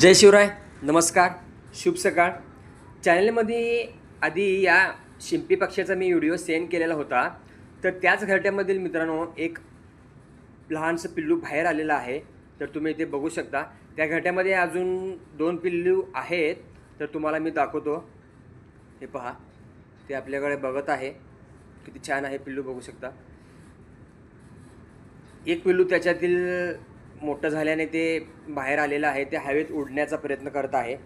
जय शिवराय नमस्कार शुभ सकाळ. चॅनलमध्ये आधी या शिंपी पक्षाचा मी व्हिडिओ सेंड केलेला होता. तर त्याच घरट्यामधील मित्रांनो एक लहानसं पिल्लू बाहेर आलेलं आहे. तर तुम्ही इथे बघू शकता. त्या घरट्यामध्ये अजून दोन पिल्लू आहेत. तर तुम्हाला मी दाखवतो. हे पहा. ते आपल्याकडे बघत आहे. किती छान आहे पिल्लू बघू शकता. एक पिल्लू त्याच्यातील मोठं झाल्याने ते बाहेर आलेलं आहे. ते हवेत उडण्याचा प्रयत्न करत आहे.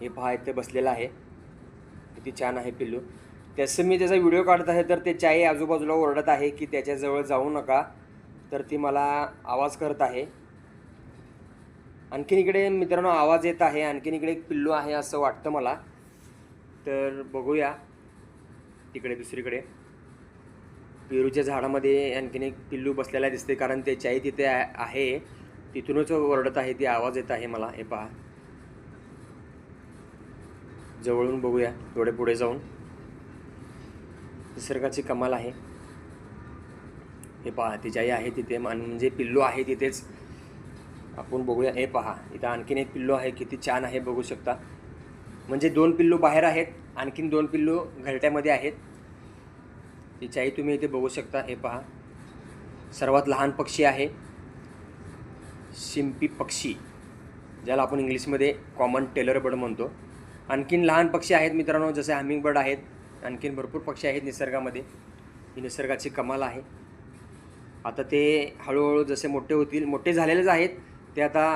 हे पहा इथे बसलेलं आहे. किती छान आहे पिल्लू. त्याचं मी त्याचा व्हिडिओ काढत आहे तर ते चाई आजूबाजूला ओरडत आहे की त्याच्याजवळ जाऊ नका. तर ती मला आवाज करत आहे. आणखीन इकडे मित्रांनो आवाज येत आहे. आणखीन इकडे एक पिल्लू आहे असं वाटतं मला. तर बघूया. तिकडे दुसरीकडे. पेरूच्या झाडामध्ये आणखीन एक पिल्लू बसलेला दिसते कारण त्याच्याही तिथे आहे. तिथूनच ओरडत आहे ती आवाज येत आहे मला. हे पहा. जवळून बघूया थोडे पुढे जाऊन. निसर्गाची कमाल आहे. हे पहा तिच्याही आहे तिथे मान- म्हणजे पिल्लू आहे तिथेच. आपण बघूया हे पहा इथं आणखीन एक पिल्लू आहे किती छान आहे बघू शकता. म्हणजे दोन पिल्लू बाहेर आहेत आणखीन दोन पिल्लू घरट्यामध्ये आहेत. तिच्याही तुम्ही इथे बघू शकता हे पहा. सर्वात लहान पक्षी आहे शिंपी पक्षी ज्याला आपण इंग्लिशमध्ये कॉमन टेलर बर्ड म्हणतो. आणखीन लहान पक्षी आहेत मित्रांनो जसे हमिंग बर्ड आहेत आणखीन भरपूर पक्षी आहेत निसर्गामध्ये. ही निसर्गाची कमाल आहे. आता ते हळूहळू जसे मोठे होतील मोठे झालेलेच आहेत ते आता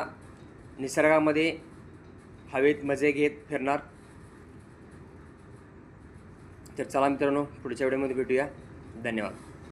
निसर्गामध्ये हवेत मजे घेत फिरणार. तर चला मित्रांनो पुढच्या व्हिडिओमध्ये भेटूया. धन्यवाद.